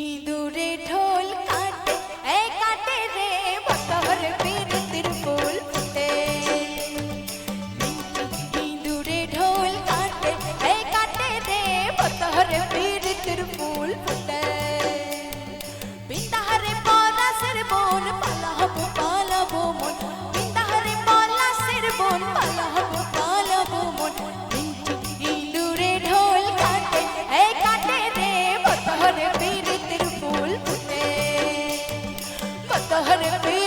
ইঁদুরে ঠো हर पे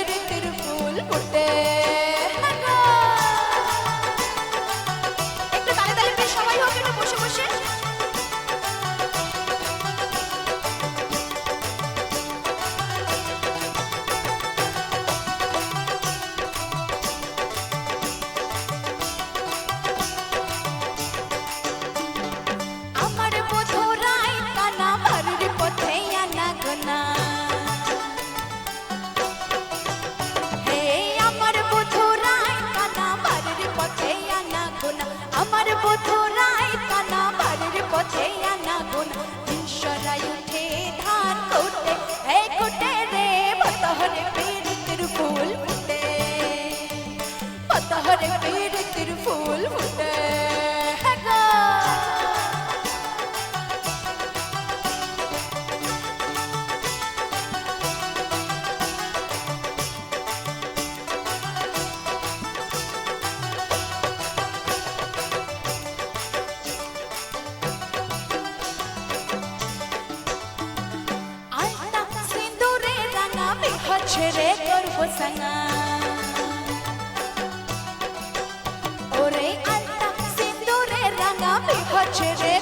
हरे पेड़ तेरे फूल पता हरे पेड़ तेरे ছেড়ে করব সাঙা ওরে আত্মা সিন্দুরে রাঙা বিহ ছেড়ে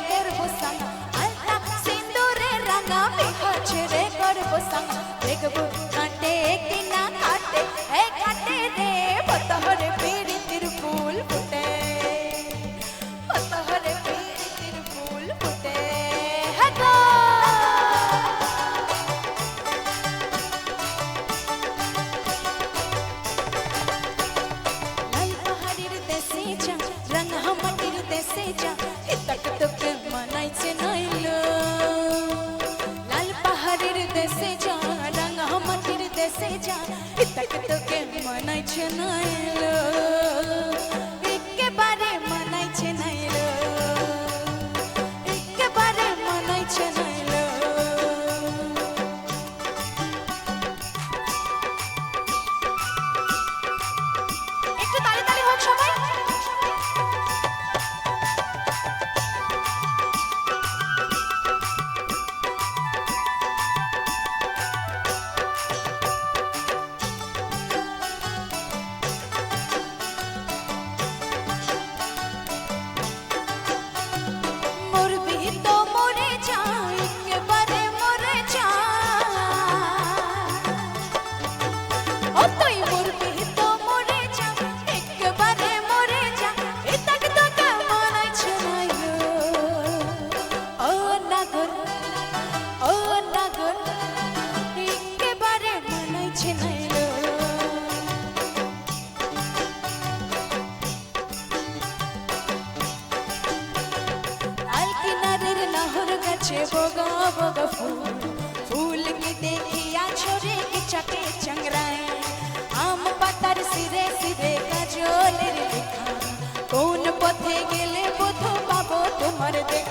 আছে না ছিনাইলো আর কিনারের নহর গাছে বগা বগা ফুল। ফুল কি দেখিয়া ছড়ে কি চাটে চাংরায় আম পাতার সিরে সিরে কাজলের লেখা। কোন পথে গেলে বোধ পাবো তোমার দেখা?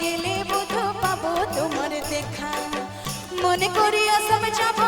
গেলে বুধ পাবো তোমার দেখা। মনে করি আসাম যাব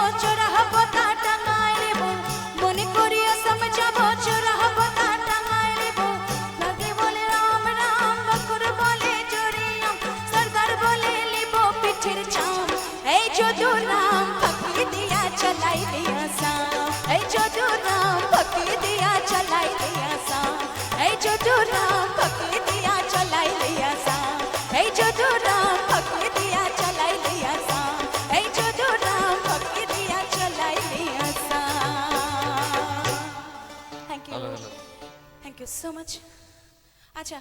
সো মাচ আচ্ছা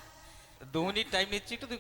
দু মিনিট টাইম নিচ্ছি একটু তুই